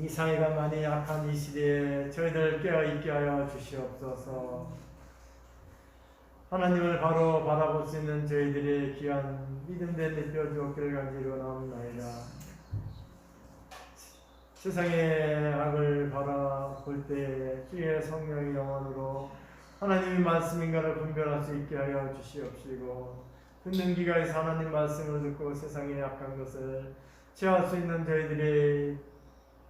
이 사회가 많이 약한 이 시대에 저희들 깨어있게 하여 주시옵소서. 하나님을 바로 바라볼 수 있는 저희들의 귀한 믿음된 대표 주옵기를 간절히 원하옵나이다. 세상의 악을 바라볼 때 주의 성령의 영원으로 하나님의 말씀인가를 분별할 수 있게 하여 주시옵시고 듣는 귀가에서 하나님 말씀을 듣고 세상의 약한 것을 제할 수 있는 저희들의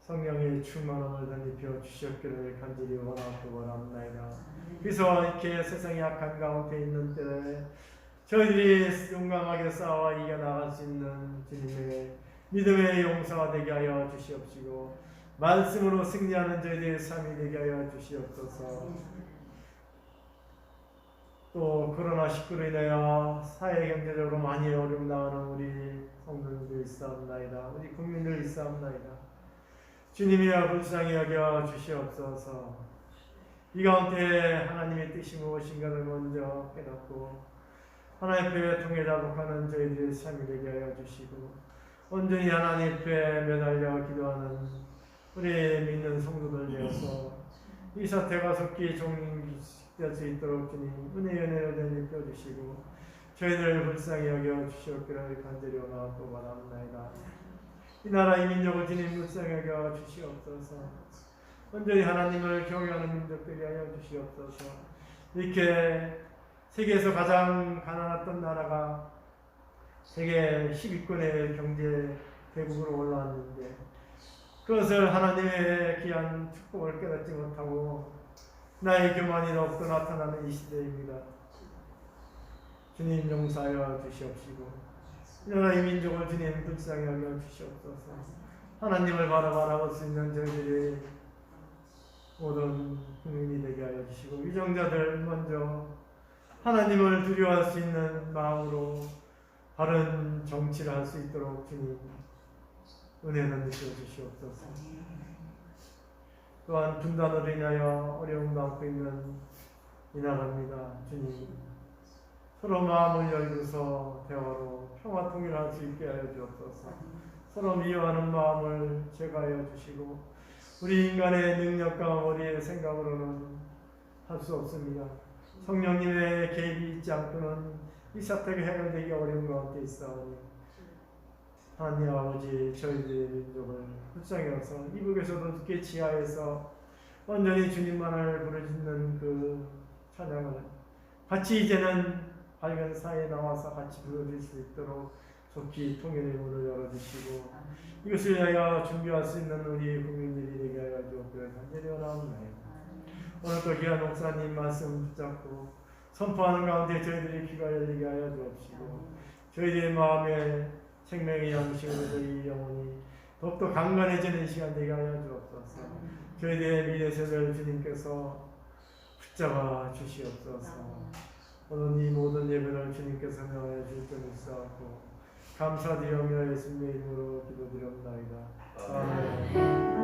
성령의 충만함을 덧입혀 주시옵기를 간절히 원하고 원합나이다. 그래서 이렇게 세상의 약한 가운데 있는 때에 저희들이 용감하게 싸워 이겨나갈 수 있는 주님의 믿음의 용사가 되게 하여 주시옵시고 말씀으로 승리하는 저희들의 삶이 되게 하여 주시옵소서. 또 코로나19로 인하여 사회 경제적으로 많이 어려움 당하는 우리 성도님들 있사옵나이다. 우리 국민들 있사옵나이다 주님이여 불쌍히 여겨 주시옵소서 이 가운데 하나님의 뜻이 무엇인가를 먼저 깨닫고 하나님 앞에 통해 자복하는 저희들의 삶이 되게 하여 주시고 온전히 하나님 앞에 매달려 기도하는 우리 믿는 성도들 되어서 이 사태가 속히 종식될 수 있도록 주님 은혜 은혜를 내려 주시고 저희들을 불쌍히 여겨 주시옵기를 간절히 원하고 바랍니다. 이 나라 이 민족을 주님 불쌍히 여겨 주시옵소서. 온전히 하나님을 경외하는 민족들이 하여 주시옵소서. 이렇게 세계에서 가장 가난했던 나라가 세계 10위권의 경제 대국으로 올라왔는데 그것을 하나님의 귀한 축복을 깨닫지 못하고 나의 교만이 더욱더 나타나는 이 시대입니다. 주님 용서하여 주시옵시고 이 나라 이 민족을 주님 불쌍히 여겨 주시옵소서 하나님을 바라 바라 볼 수 있는 저희들이 모든 국민이 되게 하여 주시고 위정자들 먼저 하나님을 두려워할 수 있는 마음으로 바른 정치를 할 수 있도록 주님 은혜를 주시어 주시옵소서. 또한 분단으로 인하여 어려움 당하고 있는 이 나라입니다. 주님 서로 마음을 열고서 대화로 평화 통일할 수 있게 하여 주옵소서. 서로 미워하는 마음을 제거하여 주시고 우리 인간의 능력과 우리의 생각으로는 할 수 없습니다. 성령님의 개입이 있지 않고는 이 사태가 해결되기 어려운 가운데 있사오니 하나님 아버지 저희들의 민족을 여서 이북에서도 특히 지하에서 완전히 주님만을 부르짖는 그 찬양을 같이 이제는 밝은 사이에 나와서 같이 부르짖을 수 있도록 좋기 통일의 문을 열어주시고 이것을 위하여 준비할 수 있는 우리 국민들이 되게 하여 주옵기를 간절히 원하옵나이다. 오늘도 귀한 목사님 말씀 붙잡고 선포하는 가운데 저희들이 귀가 열리게 하여 주옵시고 저희들의 마음에 생명의 양식으로 저희 영혼이 더욱더 강건해지는 시간 되게 하여 주옵소서. 저희들의 미래세를 주님께서 붙잡아 주시옵소서 오늘 이 모든 예배를 주님께서 명하여 줄줄 있사옵고 감사드리며 예수님의 이름으로 기도드렸나이다. 아멘.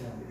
장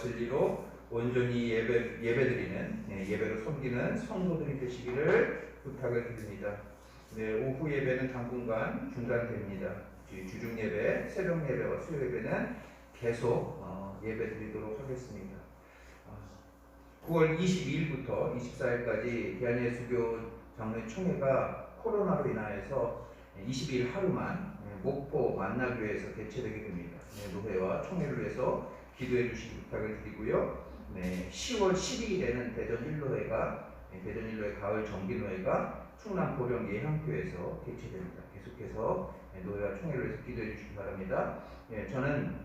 진리로 온전히 예배 예배드리는 예, 예배로 섬기는 성도들이 되시기를 부탁을 드립니다. 네, 오후 예배는 당분간 중단됩니다. 이 주중 예배, 새벽 예배와 수요 예배는 계속 어, 예배드리도록 하겠습니다. 어, 9월 22일부터 24일까지 대한예수교 장로회 총회가 코로나로 인하여서 22일 하루만 예, 목포 만나교회에서 개최되게 됩니다. 네, 노회와 총회를 위해서 기도해 주시기 부탁을 드리고요. 네, 10월 12일에는 대전 일로회가 네, 대전 일로회 가을 정기노회가 충남 보령 예향교에서 개최됩니다. 계속해서 네, 노회와 총회를 위해서 기도해 주시기 바랍니다. 예, 저는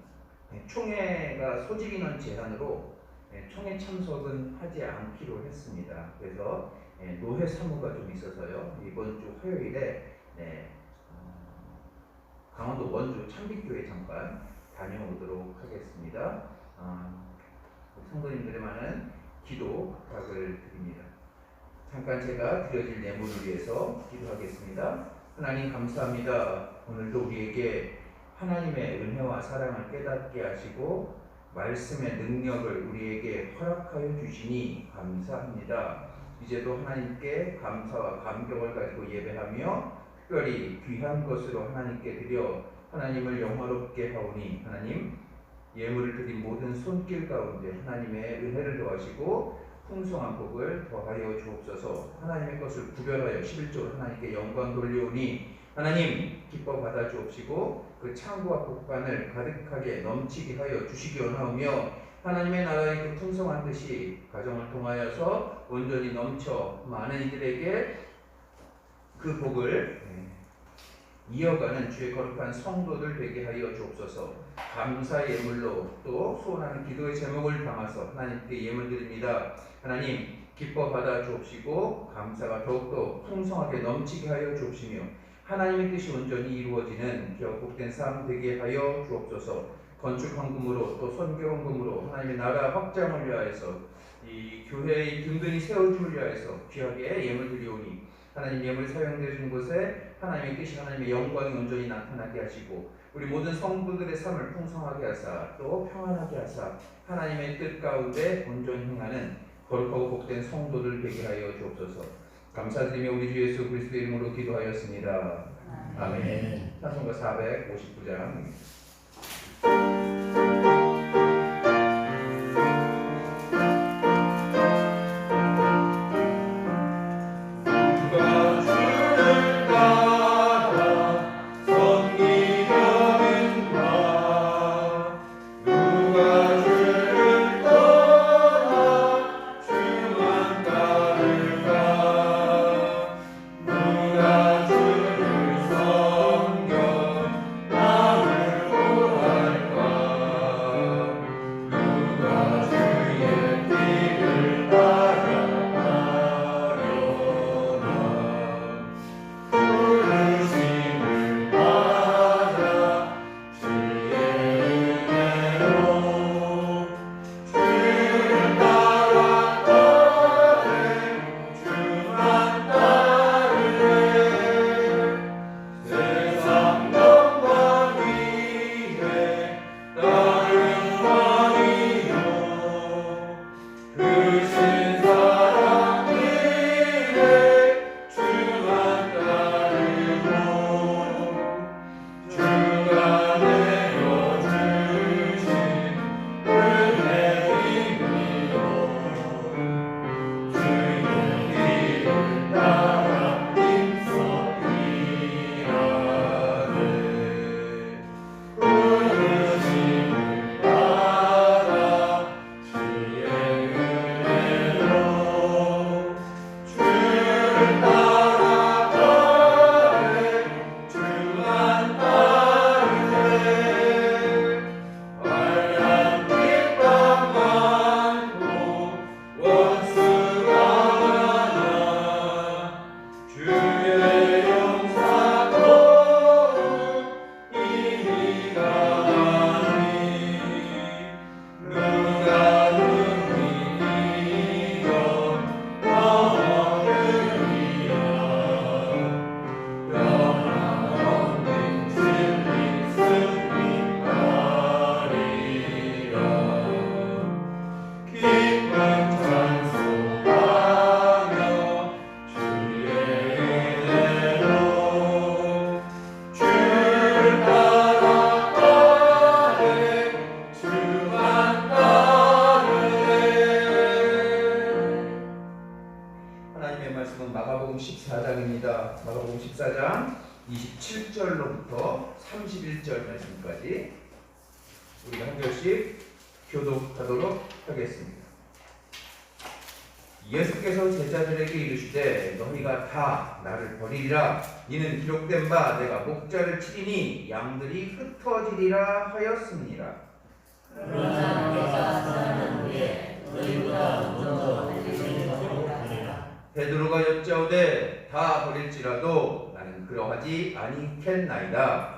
네, 총회가 소집 인원 제한으로 네, 총회 참석은 하지 않기로 했습니다. 그래서 예, 노회 사무가 좀 있어서요. 이번 주 화요일에 네, 어, 강원도 원주 참빛교회 잠깐 다녀오도록 하겠습니다. 어, 우리 성도님들의 많은 기도 부탁을 드립니다. 잠깐 제가 드려질 내물을 위해서 기도하겠습니다. 하나님 감사합니다. 오늘도 우리에게 하나님의 은혜와 사랑을 깨닫게 하시고 말씀의 능력을 우리에게 허락하여 주시니 감사합니다. 이제도 하나님께 감사와 감격을 가지고 예배하며 특별히 귀한 것으로 하나님께 드려 하나님을 영화롭게 하오니 하나님 예물을 드린 모든 손길 가운데 하나님의 은혜를 더하시고 풍성한 복을 더하여 주옵소서. 하나님의 것을 구별하여 11조로 하나님께 영광 돌리오니 하나님 기뻐 받아 주옵시고 그 창고와 복관을 가득하게 넘치게 하여 주시기 원하오며 하나님의 나라의 그 풍성한 뜻이 가정을 통하여서 온전히 넘쳐 많은 이들에게 그 복을 예, 이어가는 주의 거룩한 성도들 되게 하여 주옵소서. 감사 예물로 또 소원하는 기도의 제목을 담아서 하나님께 예물 드립니다. 하나님 기뻐 받아 주옵시고 감사가 더욱더 풍성하게 넘치게 하여 주옵시며 하나님의 뜻이 온전히 이루어지는 기업 복된 삶 되게 하여 주옵소서. 건축 헌금으로 또 선교 헌금으로 하나님의 나라 확장을 위하여서 이 교회의 든든히 세워줌을 위하여서 귀하게 예물 드리오니 하나님 예물 사용되는 곳에 하나님의 뜻이 하나님의 영광이 온전히 나타나게 하시고 우리 모든 성도들의 삶을 풍성하게 하사 또 평안하게 하사 하나님의 뜻 가운데 온전히 행하는 거룩하고 복된 성도들 되게 하여 주옵소서. 감사드리며 우리 주 예수 그리스도의 이름으로 기도하였습니다. 아멘. 찬송가 459장 마가복음 14장입니다. 마가복음 14장 27절로부터 31절 말씀까지 우리가 한 절씩 교독하도록 하겠습니다. 예수께서 제자들에게 이르시되 너희가 다 나를 버리리라 이는 기록된 바 내가 목자를 치리니 양들이 흩어지리라 하였습니다. 그러나 내가 사는 후에 너희보다 먼저. 베드로가 여짜오되 다 버릴지라도 나는 그러하지 아니겠나이다.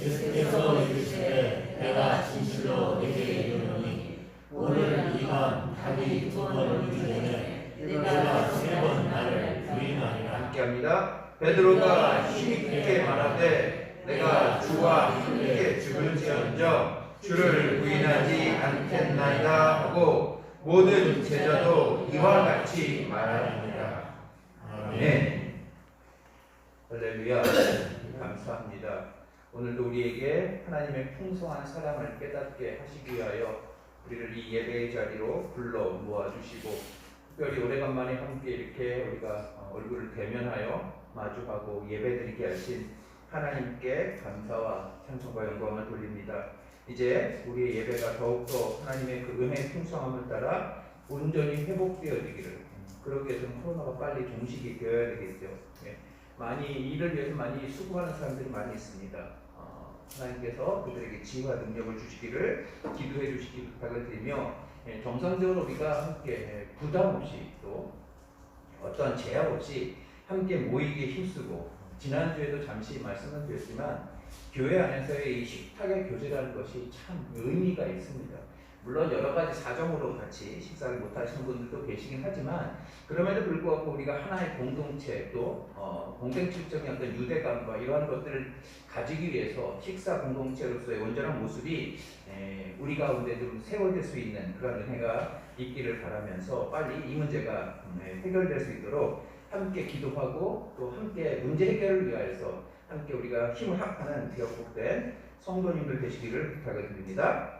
예수께서 이르시되 내가 진실로 내게 이르노니 오늘 이밤 닭이 두번 울기 전에 내가 세 번 나를 부인하리라. 함께합니다. 베드로가 힘있게 말하되 내가 주와 함께 죽을지언정 주를 부인하지 않겠나이다 하고 모든 제자도 이와 같이 말합니다. 아멘. 할렐루야. 감사합니다. 오늘도 우리에게 하나님의 풍성한 사랑을 깨닫게 하시기 위하여 우리를 이 예배의 자리로 불러 모아주시고 특별히 오래간만에 함께 이렇게 우리가 어, 얼굴을 대면하여 마주하고 예배드리게 하신 하나님께 감사와 찬송과 영광을 돌립니다. 이제 우리의 예배가 더욱더 하나님의 그 은혜의 풍성함을 따라 온전히 회복되어지기를 음, 그러기 위해서는 코로나가 빨리 종식이 되어야 되겠죠. 예. 많이 이를 위해서 많이 수고하는 사람들이 많이 있습니다. 어, 하나님께서 그들에게 지혜와 능력을 주시기를 기도해 주시기 부탁을 드리며 예, 정상적으로 우리가 함께 예, 부담 없이 또 어떠한 제약 없이 함께 모이기에 힘쓰고 지난주에도 잠시 말씀을 드렸지만 교회 안에서의 이 식탁의 교제라는 것이 참 의미가 있습니다. 물론 여러 가지 사정으로 같이 식사를 못 하시는 분들도 계시긴 하지만 그럼에도 불구하고 우리가 하나의 공동체 또 어, 공동체적인 어떤 유대감과 이러한 것들을 가지기 위해서 식사 공동체로서의 온전한 모습이 에, 우리 가운데 좀 세워질 수 있는 그런 은혜가 있기를 바라면서 빨리 이 문제가 음, 에, 해결될 수 있도록 함께 기도하고 또 함께 문제 해결을 위하여서 함께 우리가 힘을 합하는 되었복된 성도님들 되시기를 부탁을 드립니다.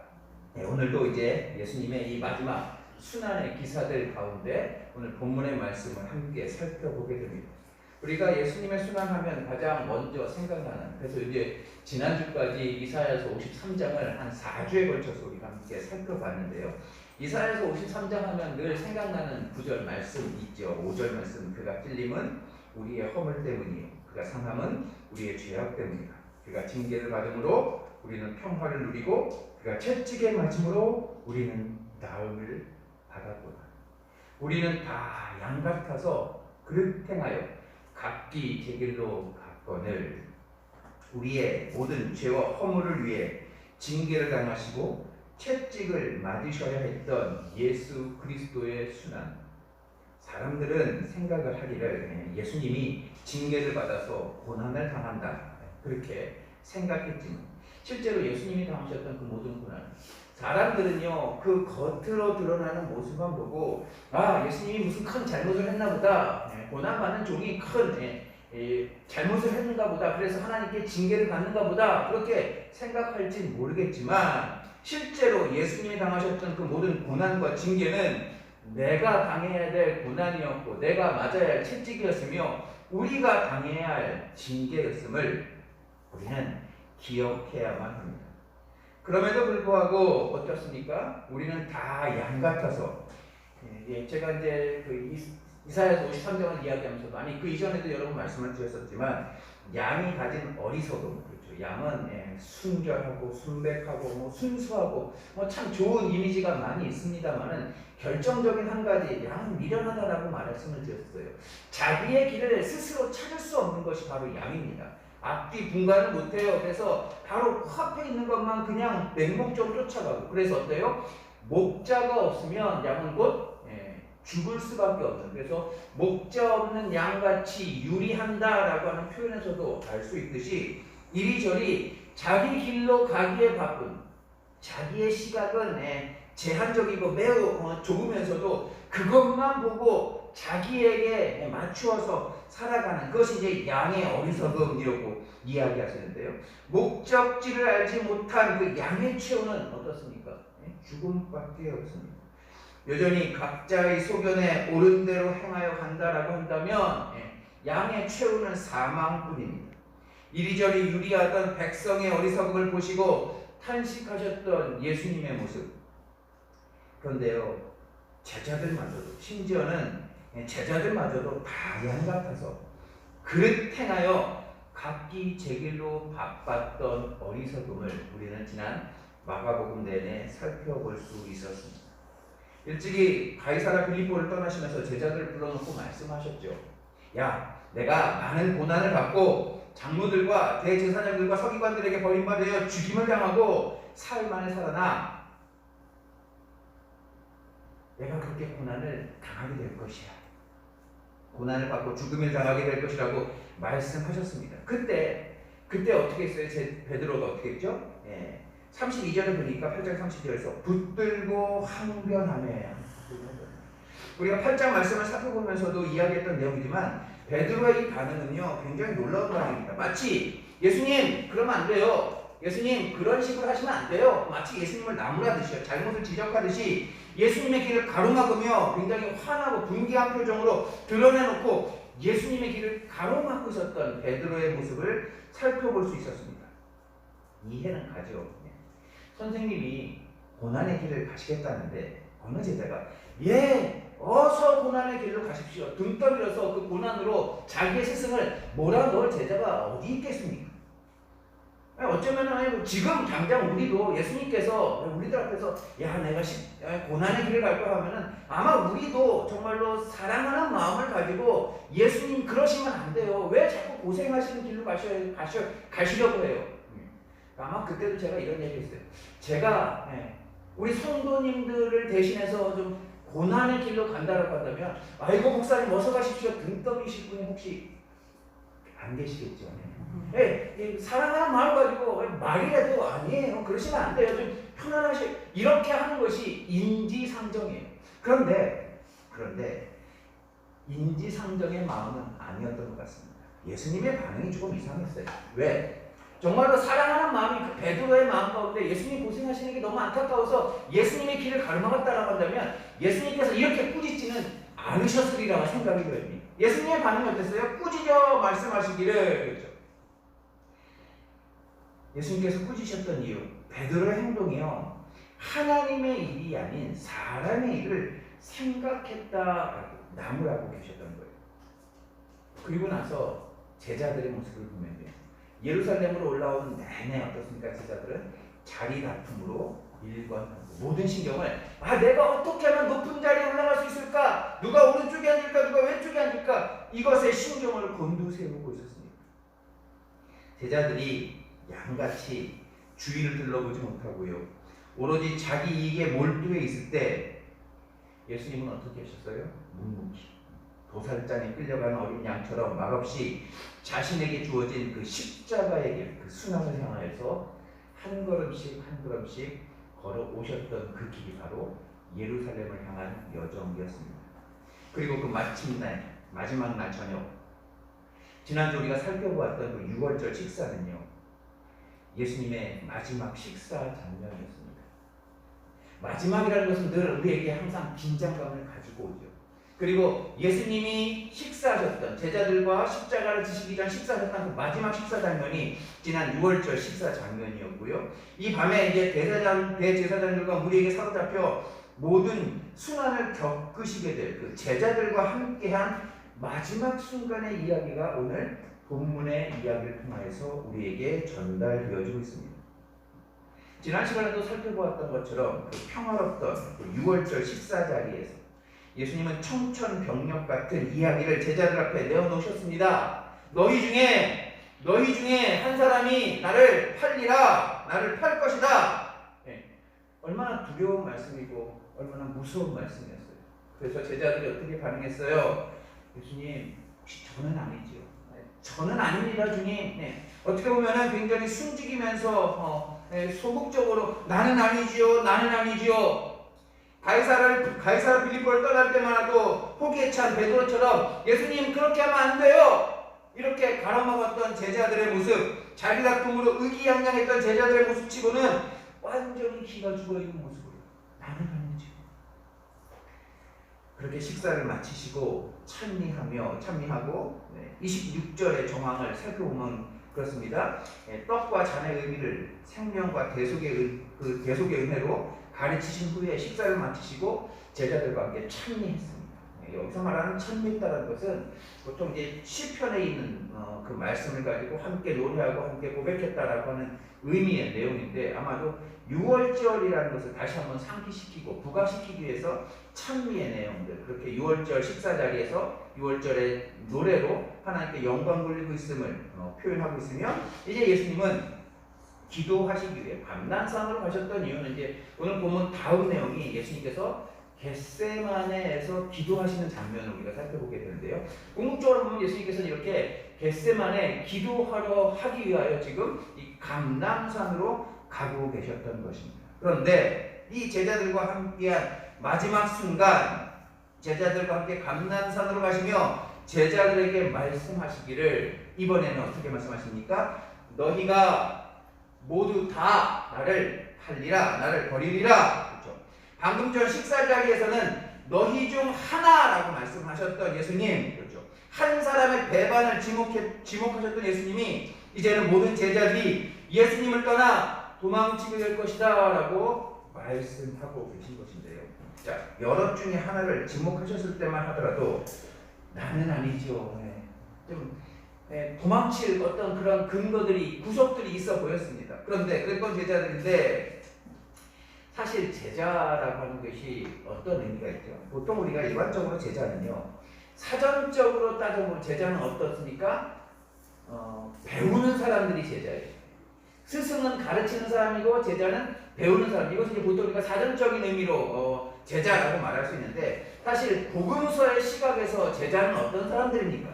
네, 오늘도 이제 예수님의 이 마지막 순환의 기사들 가운데 오늘 본문의 말씀을 함께 살펴보게 됩니다. 우리가 예수님의 순환하면 가장 먼저 생각나는 그래서 이제 지난주까지 이사야서 53장을 한 4주에 걸쳐서 우리가 함께 살펴봤는데요. 이사야서 53장 하면 늘 생각나는 구절 말씀 있죠. 5절 말씀 그가 찔림은 우리의 허물 때문이요 그가 상함은 우리의 죄악 때문이다. 그가 징계를 받음으로 우리는 평화를 누리고 그가 채찍에 맞음으로 우리는 나음을 받았구나. 우리는 다 양 같아서 그릇 행하여 각기 제 길로 갔거늘 우리의 모든 죄와 허물을 위해 징계를 당하시고 채찍을 맞으셔야 했던 예수 그리스도의 순환. 사람들은 생각을 하기를 예수님이 징계를 받아서 고난을 당한다. 그렇게 생각했지만 실제로 예수님이 당하셨던 그 모든 고난 사람들은요 그 겉으로 드러나는 모습만 보고 아 예수님이 무슨 큰 잘못을 했나 보다. 예, 고난 받는 종이 큰 예, 예, 잘못을 했는가 보다. 그래서 하나님께 징계를 받는가 보다. 그렇게 생각할지 모르겠지만 실제로 예수님이 당하셨던 그 모든 고난과 징계는 내가 당해야 될 고난이었고 내가 맞아야 할 채찍이었으며 우리가 당해야 할 징계였음을 우리는 기억해야만 합니다. 그럼에도 불구하고 어떻습니까? 우리는 다 양 같아서 예, 제가 이제 그 이- 이사야서 53장을 이야기하면서 아니 그 이전에도 여러 번 말씀을 드렸었지만 양이 가진 어리석음 그렇죠. 양은 예, 순결하고 순백하고 뭐 순수하고 뭐 참 좋은 이미지가 많이 있습니다만은 결정적인 한 가지 양은 미련하다라고 말씀을 드렸어요. 자기의 길을 스스로 찾을 수 없는 것이 바로 양입니다. 앞뒤 분간을 못해요. 그래서 바로 코앞에 있는 것만 그냥 맹목적으로 쫓아가고 그래서 어때요? 목자가 없으면 양은 곧 예, 죽을 수밖에 없는 그래서 목자 없는 양같이 유리한다라고 하는 표현에서도 알 수 있듯이 이리저리 자기 길로 가기에 바쁜 자기의 시각은 예, 제한적이고 매우 어, 좁으면서도 그것만 보고 자기에게 예, 맞추어서 살아가는 그것이 이제 양의 어리석음이라고 이야기하시는데요. 목적지를 알지 못한 그 양의 최후는 어떻습니까? 예, 죽음밖에 없습니다. 여전히 각자의 소견에 옳은 대로 행하여 간다라고 한다면 예, 양의 최후는 사망뿐입니다. 이리저리 유리하던 백성의 어리석음을 보시고 탄식하셨던 예수님의 모습. 그런데요, 제자들마저도 심지어는 예, 제자들마저도 다 양 같아서 그릇 행하여 각기 제 길로 바빴던 어리석음을 우리는 지난 마가복음 내내 살펴볼 수 있었습니다. 일찍이 가이사라 빌립보를 떠나시면서 제자들을 불러놓고 말씀하셨죠. 야, 내가 많은 고난을 받고 장로들과 대제사장들과 서기관들에게 버림받아 죽임을 당하고 사흘 만에 살아나 내가 그렇게 고난을 당하게 될 것이야. 고난을 받고 죽음을 당하게 될 것이라고 말씀하셨습니다. 그때 그때 어떻게 했어요? 제 베드로가 어떻게 했죠? 예. 32절을 보니까 8장 30절에서 붙들고 항변하며 우리가 8장 말씀을 살펴보면서도 이야기했던 내용이지만 베드로의 이 반응은요 굉장히 놀라운 반응입니다. 마치 예수님 그러면 안 돼요. 예수님 그런 식으로 하시면 안 돼요. 마치 예수님을 나무라듯이요 잘못을 지적하듯이 예수님의 길을 가로막으며 굉장히 화나고 분개한 표정으로 드러내놓고 예수님의 길을 가로막고 있었던 베드로의 모습을 살펴볼 수 있었습니다. 이해는. 네. 선생님이 고난의 길을 가시겠다는데 어느 제자가 예 어서 고난의 길로 가십시오 등 떠밀어서 그 고난으로 자기의 스승을 몰아넣을 제자가 어디 있겠습니까? 아니, 어쩌면 뭐 지금 당장 우리도 예수님께서 우리들 앞에서 야 내가 고난의 길을 갈 거야 하면은 아마 우리도 정말로 사랑하는 마음을 가지고 예수님 그러시면 안 돼요. 왜 자꾸 고생하시는 길로 가셔, 가셔, 가시려고 해요? 아마 그때도 제가 이런 얘기 했어요. 제가 예, 우리 성도님들을 대신해서 좀 고난의 길로 간다라고 한다면 아이고 목사님 어서 가십시오. 등 떠미실 분이 혹시 안 계시겠죠. 예, 예, 사랑하는 마음 가지고 말이라도 아니에요. 그러시면 안 돼요. 좀 편안하시 이렇게 하는 것이 인지상정이에요. 그런데 그런데 인지상정의 마음은 아니었던 것 같습니다. 예수님의 반응이 조금 이상했어요. 왜? 정말로 사랑하는 마음이 그 베드로의 마음 가운데 예수님 고생하시는 게 너무 안타까워서 예수님의 길을 가로막았다라고 한다면 예수님께서 이렇게 꾸짖지는 않으셨으리라고 생각이 됩니다. 예수님의 반응이 어땠어요? 꾸짖어 말씀하시기를 그랬죠. 예수님께서 꾸짖으셨던 이유 베드로의 행동이요 하나님의 일이 아닌 사람의 일을 생각했다라고 나무라고 계셨던 거예요. 그리고 나서 제자들의 모습을 보면요. 예루살렘으로 올라오는 내내 어떻습니까? 제자들은 자리 다툼으로 일관하고 모든 신경을 아 내가 어떻게 하면 높은 자리에 올라갈 수 있을까? 누가 오른쪽에 앉을까? 누가 왼쪽에 앉을까? 이것에 신경을 곤두세우고 있었습니다. 제자들이 양같이 주위를 둘러보지 못하고요. 오로지 자기 이익에 몰두해 있을 때 예수님은 어떻게 하셨어요? 묵묵히 도살장에 끌려가는 어린 양처럼 말없이 자신에게 주어진 그 십자가의 길, 그 순환을 향하여서 한 걸음씩 한 걸음씩 걸어 오셨던 그 길이 바로 예루살렘을 향한 여정이었습니다. 그리고 그 마침날 마지막 날 저녁 지난주 우리가 살펴보았던 그 6월절 식사는요 예수님의 마지막 식사 장면이었습니다. 마지막이라는 것은 늘 우리에게 항상 긴장감을 가지고 오죠. 그리고 예수님이 식사하셨던 제자들과 십자가를 지시기 전 식사하셨던 그 마지막 식사 장면이 지난 6월절 식사 장면이었고요. 이 밤에 이제 대제사장 대제사장들과 무리에게 사로잡혀 모든 순환을 겪으시게 될 그 제자들과 함께한 마지막 순간의 이야기가 오늘 본문의 이야기를 통하여서 우리에게 전달되어지고 있습니다. 지난 시간에도 살펴보았던 것처럼 그 평화롭던 그 6월절 식사 자리에서 예수님은 청천벽력 같은 이야기를 제자들 앞에 내어놓으셨습니다. 너희 중에 너희 중에 한 사람이 나를 팔리라 나를 팔 것이다. 네. 얼마나 두려운 말씀이고 얼마나 무서운 말씀이었어요. 그래서 제자들이 어떻게 반응했어요? 예수님 혹시 저는 아니지요. 네. 저는 아닙니다, 주님. 네. 어떻게 보면은 굉장히 숨죽이면서 어, 네, 소극적으로 나는 아니지요, 나는 아니지요. 가이사를 가이사라 빌립보를 떠날 때만도 호기에 찬 베드로처럼 예수님 그렇게 하면 안 돼요. 이렇게 가로막았던 제자들의 모습, 자기 다툼으로 의기양양했던 제자들의 모습치고는 완전히 기가 죽어 있는 모습으로 나는 아니지. 그렇게 식사를 마치시고 찬미하며 찬미하고 네, 26절의 정황을 살펴보면 그렇습니다. 예, 떡과 잔의 의미를 생명과 대속의 의, 그 대속의 은혜로 가르치신 후에 식사를 마치시고 제자들과 함께 찬미했습니다. 예, 여기서 말하는 찬미했다는 것은 보통 이제 시편에 있는 어, 그 말씀을 가지고 함께 노래하고 함께 고백했다라고 하는 의미의 내용인데 아마도 6월절이라는 것을 다시 한번 상기시키고 부각시키기 위해서 찬미의 내용들 그렇게 6월절 식사 자리에서 6월절의 노래로 하나님께 영광 돌리고 있음을 어, 표현하고 있으며 이제 예수님은 기도하시기 위해 밤난산으로 가셨던 이유는 이제 오늘 보면 다음 내용이 예수님께서 겟세마네에서 기도하시는 장면을 우리가 살펴보게 되는데요. 궁극적으로 보면 예수님께서는 이렇게 겟세마네 기도하러 하기 위하여 지금 이 감남산으로 가고 계셨던 것입니다. 그런데 이 제자들과 함께한 마지막 순간 제자들과 함께 감남산으로 가시며 제자들에게 말씀하시기를 이번에는 어떻게 말씀하십니까? 너희가 모두 다 나를 팔리라 나를 버리리라. 방금 전 식사 자리에서는 너희 중 하나라고 말씀하셨던 예수님 그렇죠. 한 사람의 배반을 지목해, 지목하셨던 예수님이 이제는 모든 제자들이 예수님을 떠나 도망치게 될 것이다 라고 말씀하고 계신 것인데요. 자, 여럿 중에 하나를 지목하셨을 때만 하더라도 나는 아니죠. 네. 좀 네, 도망칠 어떤 그런 근거들이 구속들이 있어 보였습니다. 그런데 그랬던 제자들인데 사실 제자라고 하는 것이 어떤 의미가 있죠? 보통 우리가 일반적으로 제자는요 사전적으로 따져보면 제자는 어떻습니까? 어, 배우는 사람들이 제자예요. 스승은 가르치는 사람이고 제자는 배우는 사람. 이것은 이제 보통 우리가 사전적인 의미로 어, 제자라고 말할 수 있는데 사실 복음서의 시각에서 제자는 어떤 사람들입니까?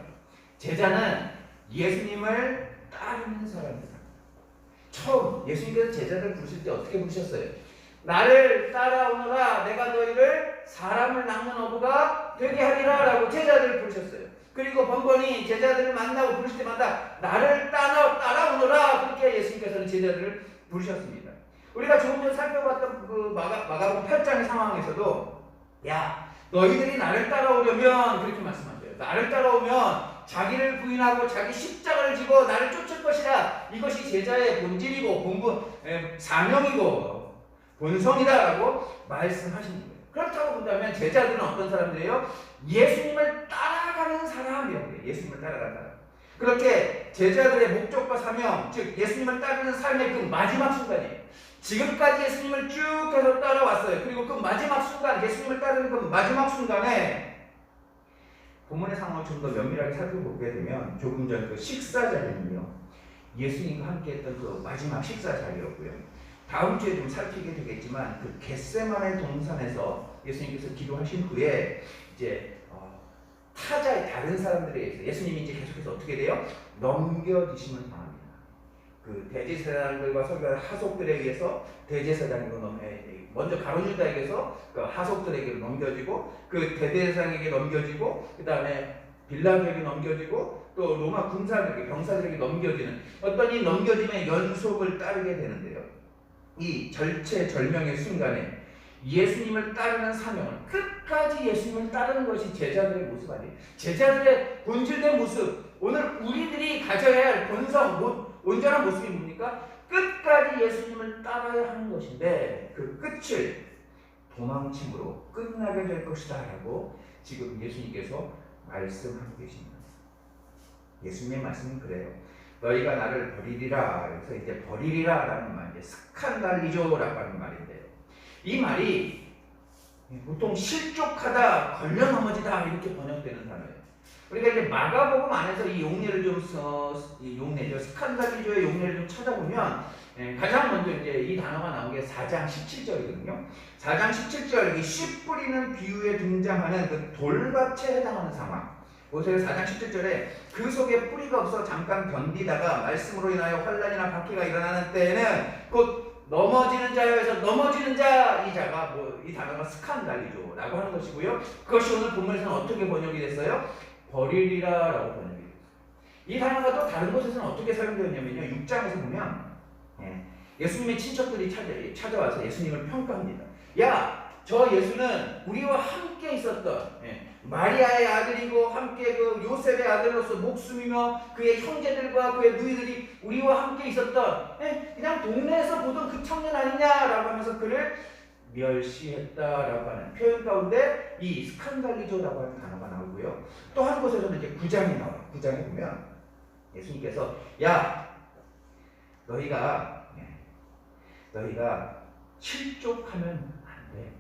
제자는 예수님을 따르는 사람입니다. 처음 예수님께서 제자들 부르실 때 어떻게 부르셨어요? 나를 따라오너라 내가 너희를 사람을 낚는 어부가 되게 하리라 라고 제자들을 부르셨어요. 그리고 번번이 제자들을 만나고 부르실 때마다 나를 따라, 따라오너라 그렇게 예수님께서는 제자들을 부르셨습니다. 우리가 조금 전 살펴봤던 그 마가, 마가복음 8장의 상황에서도 야 너희들이 나를 따라오려면 그렇게 말씀하셔요. 나를 따라오면 자기를 부인하고 자기 십자가를 지고 나를 쫓을 것이라 이것이 제자의 본질이고 본분 에, 사명이고 본성이다라고 말씀하신 거예요. 그렇다고 본다면 제자들은 어떤 사람들이에요? 예수님을 따라가는 사람이라고 해요. 예수님을 따라가는 사람. 그렇게 제자들의 목적과 사명, 즉 예수님을 따르는 삶의 그 마지막 순간이에요. 지금까지 예수님을 쭉 해서 따라왔어요. 그리고 그 마지막 순간, 예수님을 따르는 그 마지막 순간에 본문의 상황을 좀 더 면밀하게 살펴보게 되면 조금 전 그 식사 자리는요. 예수님과 함께 했던 그 마지막 식사 자리였고요. 다음 주에 좀 살피게 되겠지만 그 겟세마네 동산에서 예수님께서 기도하신 후에 이제 어, 타자의 다른 사람들에 의해서 예수님이 이제 계속해서 어떻게 돼요? 넘겨지심을 당합니다. 그 대제사장들과 설교하는 하속들에 의해서 대제사장으로 넘 먼저 가로주다에게서 그 하속들에게 넘겨지고 그 대대사장에게 넘겨지고 그 다음에 빌라도에게 넘겨지고 또 로마 군사들에게 병사들에게 넘겨지는 어떤 이 넘겨짐의 연속을 따르게 되는데요. 이 절체절명의 순간에 예수님을 따르는 사명을 끝까지 예수님을 따르는 것이 제자들의 모습 아니에요. 제자들의 본질된 모습. 오늘 우리들이 가져야 할 본성, 모- 온전한 모습이 뭡니까? 끝까지 예수님을 따라야 하는 것인데 그 끝을 도망침으로 끝나게 될 것이다 라고 지금 예수님께서 말씀하고 계십니다. 예수님의 말씀은 그래요. 너희가 나를 버리리라. 그래서 이제 버리리라 라는 말, 이제 스칸달리조라고 하는 말인데요. 이 말이 보통 실족하다, 걸려 넘어지다 이렇게 번역되는 단어예요. 우리가 이제 마가복음 안에서 이 용례를 좀 써, 이 용례죠. 스칸달리조의 용례를 좀 찾아보면 예, 가장 먼저 이제 이 단어가 나온 게 4장 17절이거든요. 4장 17절 이 씨 뿌리는 비유에 등장하는 그 돌밭에 해당하는 상황. 보세요. 4장 17절에 그 속에 뿌리가 없어 잠깐 견디다가 말씀으로 인하여 환란이나 박해가 일어나는 때에는 곧 넘어지는 자여에서 넘어지는 자 이 자가 뭐 이 단어가 스칸달리조라고 하는 것이고요. 그것이 오늘 본문에서는 어떻게 번역이 됐어요? 버리리라 라고 번역이 됐어요. 이 단어가 또 다른 곳에서는 어떻게 사용되었냐면요. 6장에서 보면 예, 예수님의 친척들이 찾아, 찾아와서 예수님을 평가합니다. 야 저 예수는 우리와 함께 있었던 예, 마리아의 아들이고 함께 그 요셉의 아들로서 목숨이며 그의 형제들과 그의 누이들이 우리와 함께 있었던 예, 그냥 동네에서 보던 그 청년 아니냐라고 하면서 그를 멸시했다라고 하는 표현 가운데 이 스칸달리조라고 하는 단어가 나오고요. 또 한 곳에서는 이제 구장이 나와요. 구장에 보면 예수님께서 야 너희가 예, 너희가 실족하면 안 돼.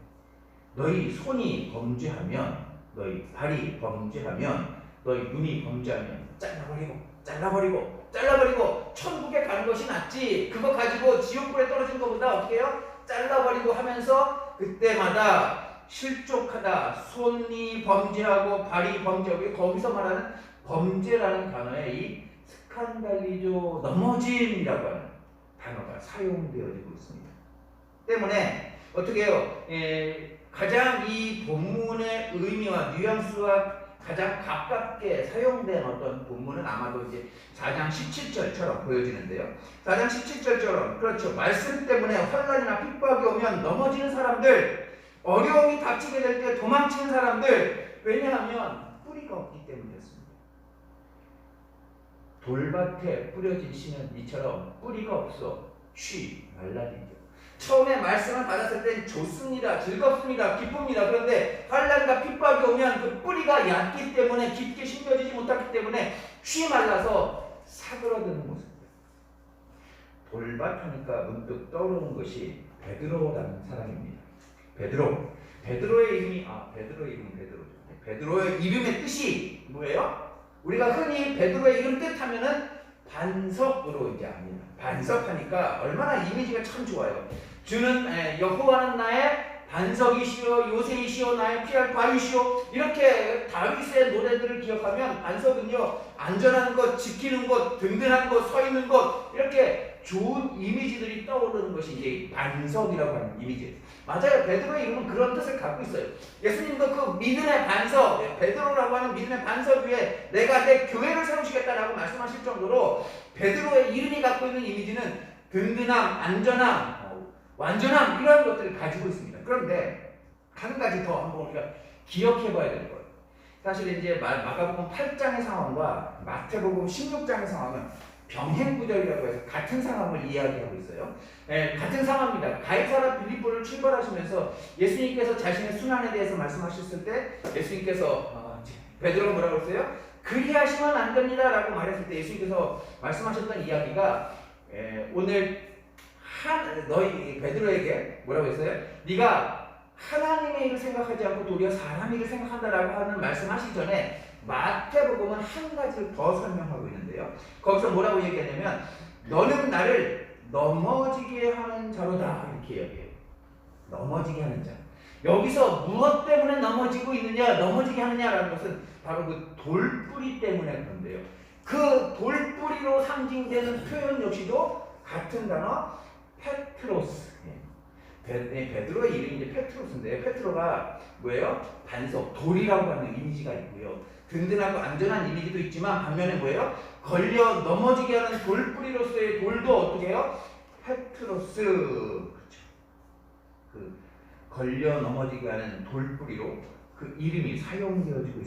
너희 손이 범죄하면 너희 발이 범죄하면 너희 눈이 범죄하면 잘라버리고 잘라버리고 잘라버리고 천국에 가는 것이 낫지 그거 가지고 지옥불에 떨어진 것보다 어떻게 해요? 잘라버리고 하면서 그때마다 실족하다 손이 범죄하고 발이 범죄하고 거기서 말하는 범죄라는 단어에 이 스칸달리조 넘어짐이라고 하는 단어가 사용되어지고 있습니다. 때문에 어떻게 해요? 에, 가장 이 본문의 의미와 뉘앙스와 가장 가깝게 사용된 어떤 본문은 아마도 이제 4장 17절처럼 보여지는데요. 4장 17절처럼 그렇죠. 말씀 때문에 환란이나 핍박이 오면 넘어지는 사람들, 어려움이 닥치게 될 때 도망치는 사람들 왜냐하면 뿌리가 없기 때문이었습니다. 돌밭에 뿌려진 씨는 이처럼 뿌리가 없어 쉬 말라지죠. 처음에 말씀을 받았을 땐 좋습니다. 즐겁습니다. 기쁩니다. 그런데 환란과 핍박이 오면 그 뿌리가 얕기 때문에 깊게 심겨지지 못하기 때문에 쉬 말라서 사그러드는 모습입니다. 돌밭 하니까 문득 떠오르는 것이 베드로라는 사람입니다. 베드로. 베드로의 이름이 아 베드로의 이름 베드로죠. 베드로의 이름의 뜻이 뭐예요? 우리가 흔히 베드로의 이름 뜻하면은 반석으로 이제 압니다. 반석하니까 얼마나 이미지가 참 좋아요. 주는 에, 여호와는 나의 반석이시오 요새이시오 나의 피할 바위시오 이렇게 다윗의 노래들을 기억하면 반석은요 안전한 것 지키는 것 든든한 것 서 있는 것 이렇게 좋은 이미지들이 떠오르는 것이 이제 반석이라고 하는 이미지 맞아요 베드로의 이름은 그런 뜻을 갖고 있어요 예수님도 그 믿음의 반석 예, 베드로라고 하는 믿음의 반석 위에 내가 내 교회를 세우시겠다라고 말씀하실 정도로 베드로의 이름이 갖고 있는 이미지는 든든함 안전함 어, 완전함 이러한 것들을 가지고 있습니다. 그런데 한 가지 더 한번 우리가 기억해 봐야 되는 거예요. 사실 이제 마- 마가복음 8장의 상황과 마태복음 16장의 상황은 병행 구절이라고 해서 같은 상황을 이야기하고 있어요. 예, 같은 상황입니다. 가이사라 빌립보를 출발하시면서 예수님께서 자신의 순환에 대해서 말씀하셨을 때 예수님께서 어, 베드로가 뭐라고 했어요? 그리하시면 안 됩니다라고 말했을 때 예수님께서 말씀하셨던 이야기가 예, 오늘 한 너희 베드로에게 뭐라고 했어요? 네가 하나님의 일을 생각하지 않고 도리어 사람의 일을 생각한다라고 하는 말씀하시기 전에 마태복음은 한 가지를 더 설명하고 있는데요. 거기서 뭐라고 얘기하냐면 너는 나를 넘어지게 하는 자로다 이렇게 얘기해요. 넘어지게 하는 자. 여기서 무엇 때문에 넘어지고 있느냐, 넘어지게 하느냐라는 것은 바로 그 돌뿌리 때문에 그런데요. 그 돌뿌리로 상징되는 표현 역시도 같은 단어 페트로스. 예. 베, 네, 베드로의 이름이 이제 페트로스인데 페트로가 뭐예요? 반석, 돌이라고 하는 이미지가 있고요. 든든하고 안전한 이미지도 있지만 반면에 뭐예요? 걸려 넘어지게 하는 돌뿌리로서의 돌도 어떻게 해요? 페트로스. 그렇죠. 그 걸려 넘어지게 하는 돌뿌리로 그 이름이 사용되어지고 있습니다.